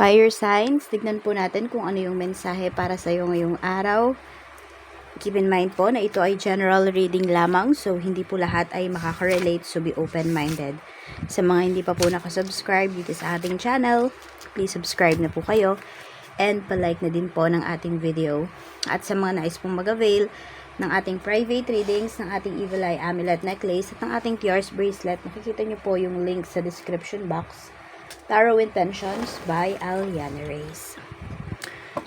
Fire signs, tignan po natin kung ano yung mensahe para sa iyo ngayong araw. Keep in mind po na ito ay general reading lamang, so hindi po lahat ay makaka-relate, so be open-minded. Sa mga hindi pa po nakasubscribe dito sa ating channel, please subscribe na po kayo and palike na din po ng ating video. At sa mga nais pong mag-avail ng ating private readings, ng ating Evil Eye Amulet Necklace, at ng ating Tears Bracelet, makikita nyo po yung link sa description box. Tarot Intentions by Aliana Reyes.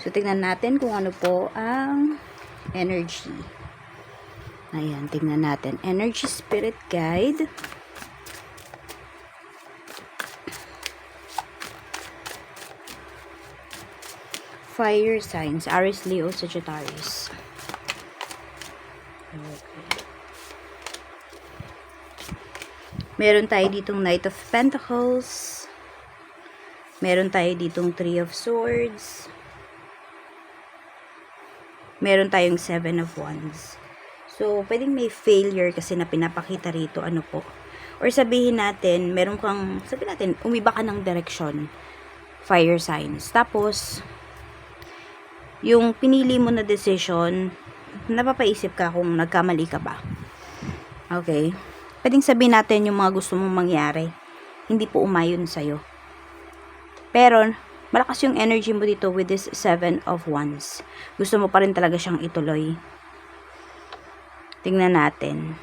So, tingnan natin kung ano po ang energy. Ayan, tingnan natin. Energy Spirit Guide. Fire signs, Aries, Leo, Sagittarius. Meron tayo ditong Knight of Pentacles. Meron tayo ditong Three of Swords. Meron tayong Seven of Wands. So, pwedeng may failure kasi na pinapakita rito, ano po. Or sabihin natin, meron kang, sabihin natin, umiba ka ng direction. Fire signs. Tapos, yung pinili mo na decision, napapaisip ka kung nagkamali ka ba. Okay? Pwedeng sabihin natin yung mga gusto mong mangyari. Hindi po umayon sa'yo. Pero, malakas yung energy mo dito with this seven of wands. Gusto mo pa rin talaga siyang ituloy. Tingnan natin.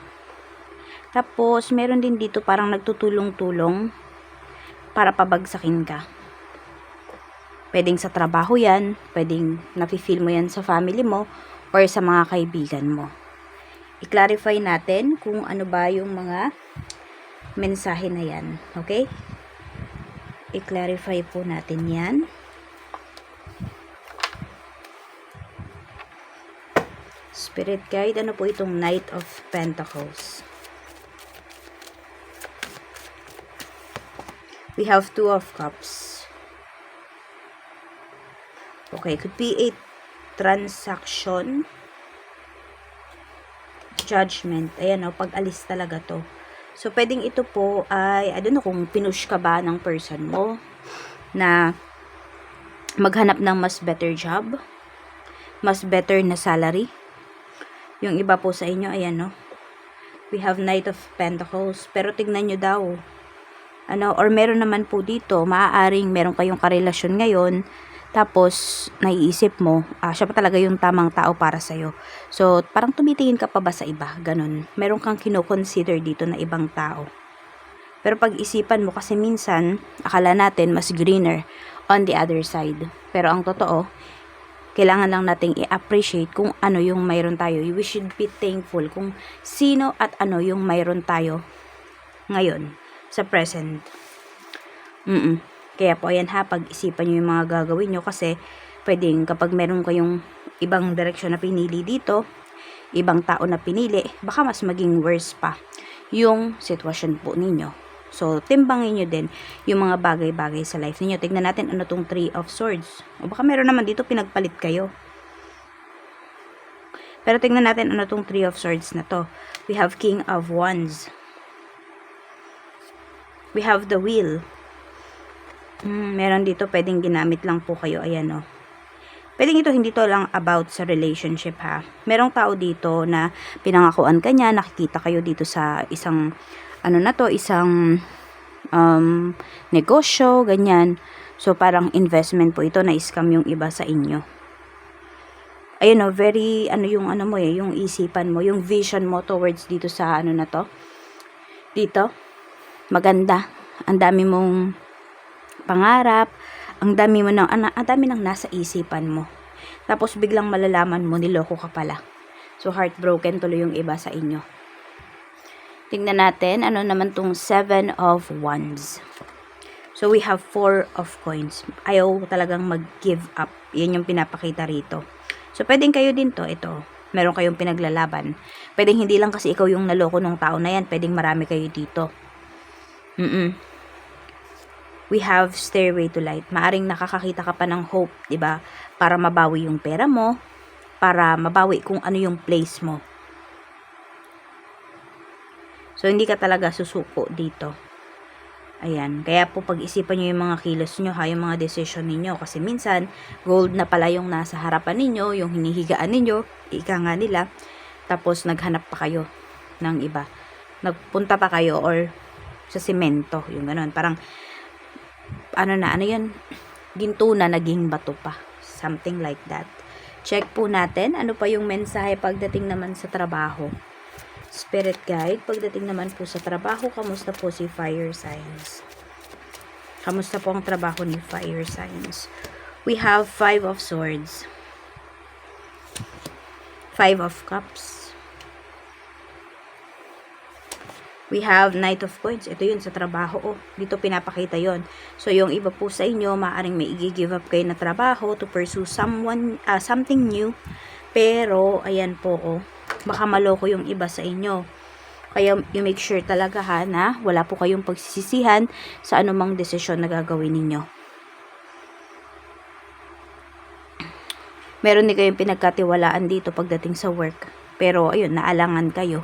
Tapos, meron din dito parang nagtutulong-tulong para pabagsakin ka. Pwedeng sa trabaho yan, pwedeng nafe-feel mo yan sa family mo, or sa mga kaibigan mo. I-clarify natin kung ano ba yung mga mensahe na yan. Okay? I-clarify po natin yan. Spirit guide, ano po itong Knight of Pentacles? We have Two of Cups. Okay, could be a transaction judgment. Ayan o, pag-alis talaga to. So, pwedeng ito po ay, I don't know kung pinush ka ba ng person mo na maghanap ng mas better job, mas better na salary. Yung iba po sa inyo, ayan no. We have Knight of Pentacles. Pero tignan nyo daw. Ano, or meron naman po dito, maaaring meron kayong karelasyon ngayon, tapos, naiisip mo, ah, siya pa talaga yung tamang tao para sa'yo. So, parang tumitingin ka pa ba sa iba? Ganon. Meron kang kinoconsider dito na ibang tao. Pero pag-isipan mo kasi minsan, akala natin mas greener on the other side. Pero ang totoo, kailangan lang nating i-appreciate kung ano yung mayroon tayo. We should be thankful kung sino at ano yung mayroon tayo ngayon sa present. Mm-mm. Kaya po, ayan ha, pag-isipan nyo yung mga gagawin nyo kasi pwedeng kapag meron kayong ibang direksyon na pinili dito, ibang tao na pinili, baka mas maging worse pa yung sitwasyon po ninyo. So, timbangin nyo din yung mga bagay-bagay sa life ninyo. Tignan natin ano tong Three of Swords. O baka meron naman dito pinagpalit kayo. Pero tingnan natin ano tong Three of Swords na to. We have King of Wands. We have the Wheel. Hmm, meron dito pwedeng ginamit lang po kayo. Ayan o. Pwedeng ito hindi to lang about sa relationship ha. Merong tao dito na pinangakuan ka niya, nakikita kayo dito sa isang ano na to, isang um, negosyo, ganyan. So parang investment po ito na scam yung iba sa inyo. Ayun o, very ano yung ano mo eh, yung isipan mo, yung vision mo towards dito sa ano na to. Dito. Maganda. Ang dami mong pangarap, ang dami mo ng, ang, ang dami ng nasa isipan mo. Tapos biglang malalaman mo, niloko ka pala. So heartbroken tuloy yung iba sa inyo. Tingnan natin, ano naman tong seven of wands. So we have four of coins. Ayaw talagang mag-give up. Yan yung pinapakita rito. So pwedeng kayo din to, ito. Meron kayong pinaglalaban. Pwedeng hindi lang kasi ikaw yung naloko ng tao na yan. Pwedeng marami kayo dito. Mm-mm we have stairway to light. Maaring nakakakita ka pa ng hope, 'di ba? Para mabawi yung pera mo, para mabawi kung ano yung place mo. So hindi ka talaga susuko dito. Ayan. Kaya po pag-isipan nyo yung mga kilos nyo ha, yung mga decision ninyo. Kasi minsan, gold na pala yung nasa harapan ninyo, yung hinihigaan ninyo, ika nga nila. Tapos, naghanap pa kayo ng iba. Nagpunta pa kayo or sa simento, yung ganun. Parang, ano na, ano yan? Ginto na, naging bato pa. Something like that. Check po natin, ano pa yung mensahe pagdating naman sa trabaho. Spirit guide, pagdating naman po sa trabaho, kamusta po si fire signs? Kamusta po ang trabaho ni fire signs? We have five of swords. Five of cups. We have Knight of Coins. Ito yun sa trabaho. Oh, dito pinapakita yon. So, yung iba po sa inyo, maaaring may i-give up kayo na trabaho to pursue someone, ah, something new. Pero, ayan po, oh, baka maloko yung iba sa inyo. Kaya, you make sure talaga ha, na wala po kayong pagsisisihan sa anumang desisyon na gagawin ninyo. Meron din kayong pinagkatiwalaan dito pagdating sa work. Pero, ayun, naalangan kayo.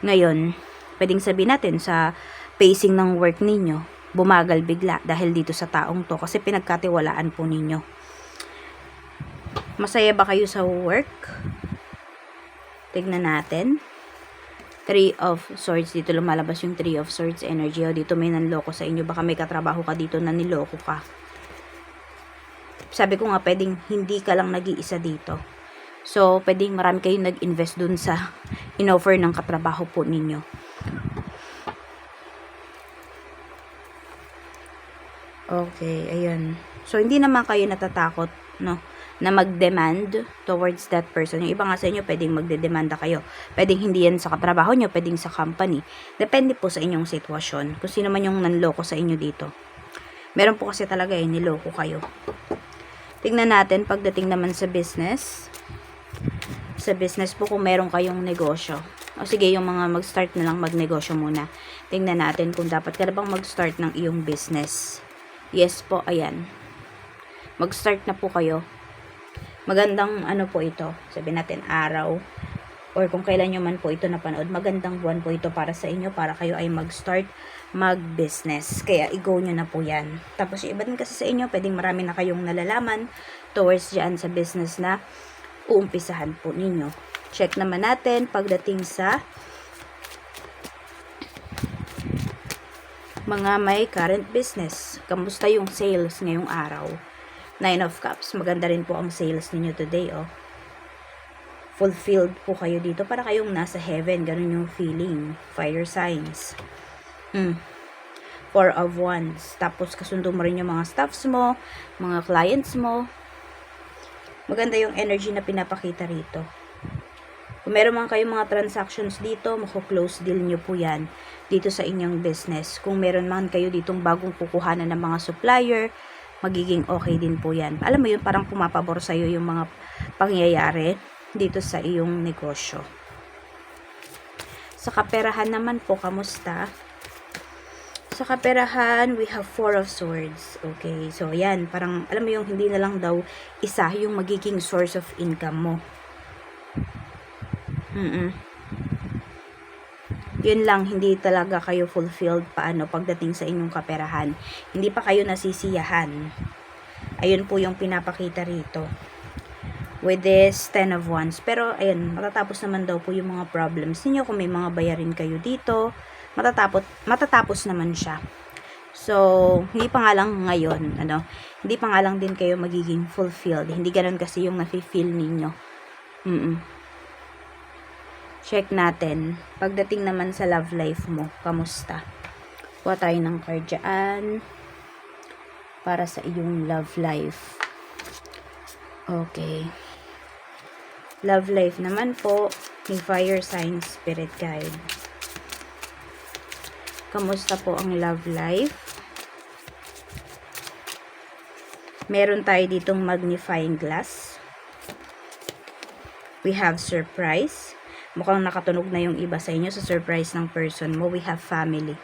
Ngayon, pwedeng sabihin natin sa pacing ng work ninyo, bumagal bigla dahil dito sa taong to kasi pinagkatiwalaan po ninyo. Masaya ba kayo sa work? Tignan natin. Three of Swords. Dito lumalabas yung Three of Swords energy. O, dito may nanloko sa inyo. Baka may katrabaho ka dito na niloko ka. Sabi ko nga, pwedeng hindi ka lang nag-iisa dito. So, pwedeng marami kayong nag-invest dun sa in-offer ng katrabaho po ninyo. Okay, ayun. So, hindi naman kayo natatakot, no? Na mag-demand towards that person. Yung iba nga sa inyo, pwedeng magde-demanda kayo. Pwedeng hindi yan sa katrabaho nyo, pwedeng sa company. Depende po sa inyong sitwasyon. Kung sino man yung nanloko sa inyo dito. Meron po kasi talaga eh, niloko kayo. Tingnan natin pagdating naman sa business. Sa business po kung meron kayong negosyo. O sige, yung mga mag-start na lang magnegosyo muna. Tingnan natin kung dapat ka na bang mag-start ng iyong business. Yes po, ayan. Mag-start na po kayo. Magandang ano po ito. Sabi natin araw. Or kung kailan nyo man po ito napanood. Magandang buwan po ito para sa inyo. Para kayo ay mag-start mag-business. Kaya i-go nyo na po yan. Tapos yung iba din kasi sa inyo, pwedeng marami na kayong nalalaman towards dyan sa business na uumpisahan po ninyo. Check naman natin pagdating sa mga may current business. Kamusta yung sales ngayong araw? Nine of Cups. Maganda rin po ang sales ninyo today, oh. Fulfilled po kayo dito para kayong nasa heaven. Ganun yung feeling. Fire signs. Hmm. Four of Wands. Tapos kasundo mo rin yung mga staffs mo, mga clients mo. Maganda yung energy na pinapakita rito. Kung meron man kayong mga transactions dito, mako-close deal nyo po yan dito sa inyong business. Kung meron man kayo ditong bagong kukuhanan ng mga supplier, magiging okay din po yan. Alam mo yun, parang pumapabor sa'yo yung mga pangyayari dito sa iyong negosyo. Sa kaperahan naman po, kamusta? Sa kaperahan, we have four of swords. Okay, so yan, parang alam mo yung hindi na lang daw isa yung magiging source of income mo. Mm Yun lang, hindi talaga kayo fulfilled paano pagdating sa inyong kaperahan. Hindi pa kayo nasisiyahan. Ayun po yung pinapakita rito. With this 10 of wands. Pero, ayun, matatapos naman daw po yung mga problems ninyo. Kung may mga bayarin kayo dito, matatapos, matatapos naman siya. So, hindi pa nga lang ngayon, ano, hindi pa nga lang din kayo magiging fulfilled. Hindi ganun kasi yung nafe-feel ninyo. Mm check natin. Pagdating naman sa love life mo, kamusta? Kuha tayo ng card. Para sa iyong love life. Okay. Love life naman po, ni Fire Sign Spirit Guide. Kamusta po ang love life? Meron tayo ditong magnifying glass. We have surprise. Mukhang nakatunog na yung iba sa inyo sa surprise ng person mo. We have family.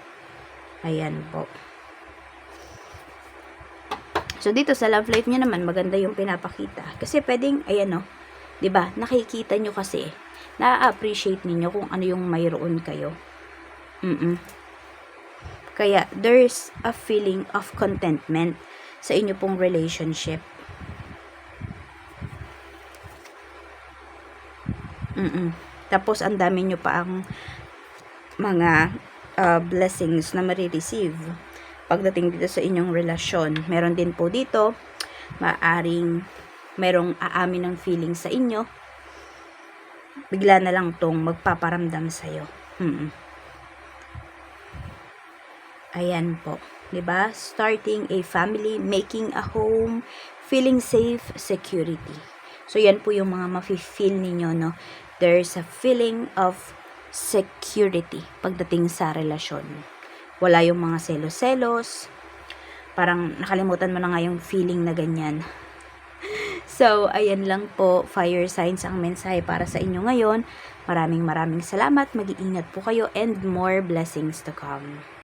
Ayan po. So, dito sa love life nyo naman, maganda yung pinapakita. Kasi pwedeng, ayan o, ba diba, nakikita nyo kasi, na-appreciate ninyo kung ano yung mayroon kayo. Mm, -mm. Kaya, there's a feeling of contentment sa inyo pong relationship. Mm Tapos, ang dami nyo pa ang mga uh, blessings na marireceive pagdating dito sa inyong relasyon. Meron din po dito, maaring merong aamin ng feeling sa inyo, bigla na lang tong magpaparamdam sa'yo. Mm Ayan po. 'di ba? Starting a family, making a home, feeling safe, security. So, yan po yung mga mafe-feel ninyo, no? There's a feeling of security pagdating sa relasyon. Wala yung mga selos-selos. Parang nakalimutan mo na nga yung feeling na ganyan. So, ayan lang po, fire signs ang mensahe para sa inyo ngayon. Maraming maraming salamat, mag-iingat po kayo, and more blessings to come.